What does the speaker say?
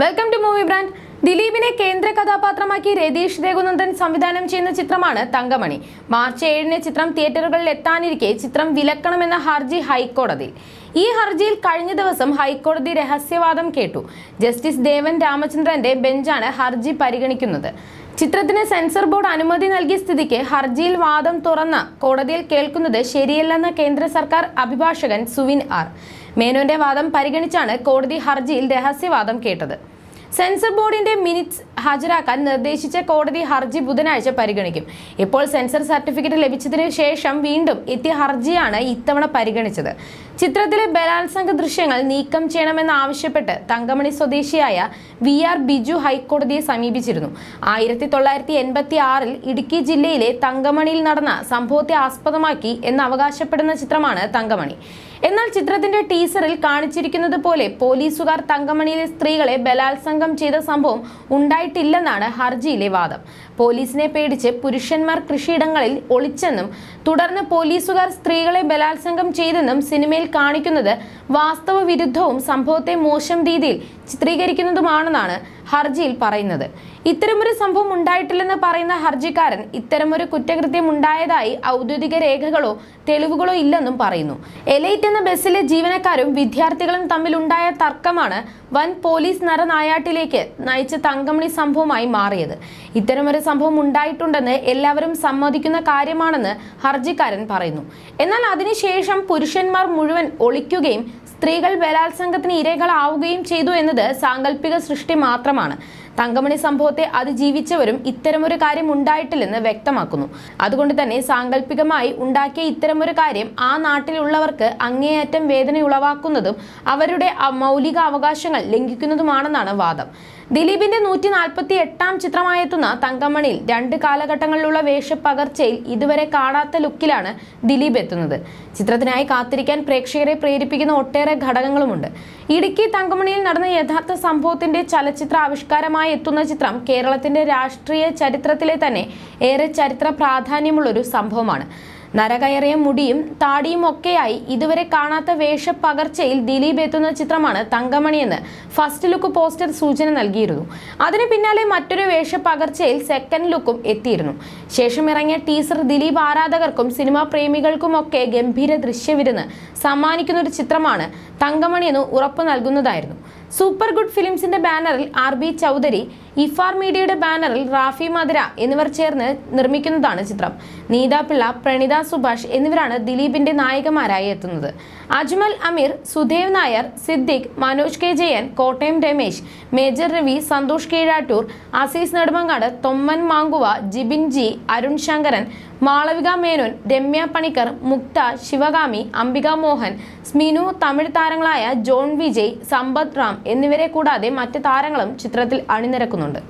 Welcome to movie brand ദിലീപിനെ കേന്ദ്ര കഥാപാത്രമാക്കി രതീഷ് രഘുനന്ദൻ സംവിധാനം ചെയ്യുന്ന ചിത്രമാണ് തങ്കമണി. മാർച്ച് ഏഴിന് ചിത്രം തിയേറ്ററുകളിൽ എത്താനിരിക്കെ ചിത്രം വിലക്കണമെന്ന ഹർജി ഹൈക്കോടതി. ഈ ഹർജിയിൽ കഴിഞ്ഞ ദിവസം ഹൈക്കോടതി രഹസ്യവാദം കേട്ടു. ജസ്റ്റിസ് ദേവൻ രാമചന്ദ്രന്റെ ബെഞ്ചാണ് ഹർജി പരിഗണിക്കുന്നത്. ചിത്രത്തിന് സെൻസർ ബോർഡ് അനുമതി നൽകിയ സ്ഥിതിക്ക് ഹർജിയിൽ വാദം തുറന്ന കോടതിയിൽ കേൾക്കുന്നത് ശരിയല്ലെന്ന കേന്ദ്ര സർക്കാർ അഭിഭാഷകൻ സുവിൻ ആർ. മേനോന്റെ വാദം പരിഗണിച്ചാണ് കോടതി ഹർജിയിൽ രഹസ്യവാദം കേട്ടത്. സെൻസർ ബോർഡിന്റെ മിനിറ്റ്സ് ഹാജരാക്കാൻ നിർദ്ദേശിച്ച കോടതി ഹർജി ബുധനാഴ്ച പരിഗണിക്കും. ഇപ്പോൾ സെൻസർ സർട്ടിഫിക്കറ്റ് ലഭിച്ചതിന് ശേഷം വീണ്ടും എത്തിയ ഹർജിയാണ് ഇത്തവണ പരിഗണിച്ചത്. ചിത്രത്തിലെ ബലാത്സംഗ ദൃശ്യങ്ങൾ നീക്കം ചെയ്യണമെന്നാവശ്യപ്പെട്ട് തങ്കമണി സ്വദേശിയായ വി ആർ ബിജു ഹൈക്കോടതിയെ സമീപിച്ചിരുന്നു. ആയിരത്തി തൊള്ളായിരത്തി എൺപത്തി ആറിൽ ഇടുക്കി ജില്ലയിലെ തങ്കമണിയിൽ നടന്ന സംഭവത്തെ ആസ്പദമാക്കി എന്ന് അവകാശപ്പെടുന്ന ചിത്രമാണ് തങ്കമണി. എന്നാൽ ചിത്രത്തിന്റെ ടീസറിൽ കാണിച്ചിരിക്കുന്നത് പോലെ പോലീസുകാർ തങ്കമണിയിലെ സ്ത്രീകളെ ബലാത്സംഗം ചെയ്ത സംഭവം ഉണ്ടായിട്ടില്ലെന്നാണ് ഹർജിയിലെ വാദം. പോലീസിനെ പേടിച്ച് പുരുഷന്മാർ കൃഷിയിടങ്ങളിൽ ഒളിച്ചെന്നും തുടർന്ന് പോലീസുകാർ സ്ത്രീകളെ ബലാത്സംഗം ചെയ്തെന്നും സിനിമയിൽ കാണിക്കുന്നത് വാസ്തവ വിരുദ്ധവും സംഭവത്തെ മോശം രീതിയിൽ ചിത്രീകരിക്കുന്നതുമാണെന്നാണ് ഹർജിയിൽ പറയുന്നത്. ഇത്തരമൊരു സംഭവം ഉണ്ടായിട്ടില്ലെന്ന് പറയുന്ന ഹർജിക്കാരൻ ഇത്തരമൊരു കുറ്റകൃത്യം ഉണ്ടായതായി ഔദ്യോഗിക രേഖകളോ തെളിവുകളോ ഇല്ലെന്നും പറയുന്നു. എലൈറ്റ് എന്ന ബസ്സിലെ ജീവനക്കാരും വിദ്യാർത്ഥികളും തമ്മിലുണ്ടായ തർക്കമാണ് വൻ പോലീസ് നരനായാട്ടിലേക്ക് നയിച്ച തങ്കമണി സംഭവമായി മാറിയത്. ഇത്തരമൊരു സംഭവം ഉണ്ടായിട്ടുണ്ടെന്ന് എല്ലാവരും സമ്മതിക്കുന്ന കാര്യമാണെന്ന് ഹർജിക്കാരൻ പറയുന്നു. എന്നാൽ അതിനുശേഷം പുരുഷന്മാർ മുഴുവൻ ഒളിക്കുകയും സ്ത്രീകൾ ബലാത്സംഗത്തിന് ഇരകളാവുകയും ചെയ്തു എന്നത് സാങ്കല്പിക സൃഷ്ടി മാത്രമാണ്. തങ്കമണി സംഭവത്തെ അതിജീവിച്ചവരും ഇത്തരമൊരു കാര്യം ഉണ്ടായിട്ടില്ലെന്ന് വ്യക്തമാക്കുന്നു. അതുകൊണ്ട് തന്നെ സാങ്കല്പികമായി ഉണ്ടാക്കിയ ഇത്തരമൊരു കാര്യം ആ നാട്ടിലുള്ളവർക്ക് അങ്ങേയറ്റം വേദനയുളവാക്കുന്നതും അവരുടെ മൗലിക അവകാശങ്ങൾ ലംഘിക്കുന്നതുമാണെന്നാണ് വാദം. ദിലീപിന്റെ നൂറ്റി നാൽപ്പത്തി എട്ടാം ചിത്രമായെത്തുന്ന തങ്കമണിയിൽ രണ്ട് കാലഘട്ടങ്ങളിലുള്ള വേഷപ്പകർച്ചയിൽ ഇതുവരെ കാണാത്ത ലുക്കിലാണ് ദിലീപ് എത്തുന്നത്. ചിത്രത്തിനായി കാത്തിരിക്കാൻ പ്രേക്ഷകരെ പ്രേരിപ്പിക്കുന്ന ഒട്ടേറെ ഘടകങ്ങളുമുണ്ട്. ഇടുക്കി തങ്കമണിയിൽ നടന്ന യഥാർത്ഥ സംഭവത്തിന്റെ ചലച്ചിത്ര ആവിഷ്കാരമായി എത്തുന്ന ചിത്രം കേരളത്തിന്റെ രാഷ്ട്രീയ ചരിത്രത്തിലെ തന്നെ ഏറെ ചരിത്ര പ്രാധാന്യമുള്ളൊരു സംഭവമാണ്. നരകയറിയ മുടിയും താടിയും ഒക്കെയായി ഇതുവരെ കാണാത്ത വേഷപ്പകർച്ചയിൽ ദിലീപ് എത്തുന്ന ചിത്രമാണ് തങ്കമണിയെന്ന് ഫസ്റ്റ് ലുക്ക് പോസ്റ്റർ സൂചന നൽകിയിരുന്നു. അതിനു പിന്നാലെ മറ്റൊരു വേഷപ്പകർച്ചയിൽ സെക്കൻഡ് ലുക്കും എത്തിയിരുന്നു. ശേഷം ഇറങ്ങിയ ടീസർ ദിലീപ് ആരാധകർക്കും സിനിമാ പ്രേമികൾക്കുമൊക്കെ ഗംഭീര ദൃശ്യവിരുന്ന് സമ്മാനിക്കുന്ന ഒരു ചിത്രമാണ് തങ്കമണിയെന്ന് ഉറപ്പു നൽകുന്നതായിരുന്നു. സൂപ്പർ ഗുഡ് ഫിലിംസിന്റെ ബാനറിൽ ആർ ബി ചൗധരി ഇഫാർ മീഡിയയുടെ ബാനറിൽ റാഫി മധുര എന്നിവർ ചേർന്ന് നിർമ്മിക്കുന്നതാണ് ചിത്രം. നീത പിള്ള പ്രണിത സുഭാഷ് എന്നിവരാണ് ദിലീപിന്റെ നായകന്മാരായി എത്തുന്നത്. Ajmal Amir Sudev Nair Siddique Manoj K Jayan Kottayam Ramesh major Ravi Santhosh Keezhattoor Azeez Nedumangad Thomman Manguva Jibin G Arun Shankaran Malavika Menon Ramya Panicker Muktha Sivakami Ambika Mohan Sminu Tamil താരങ്ങളായ ജോൺ വിജയ് സമ്പത് റാം എന്നിവരെ കൂടാതെ മറ്റ് താരങ്ങളും ചിത്രത്തിൽ അണിനിരക്കുന്നുണ്ട്.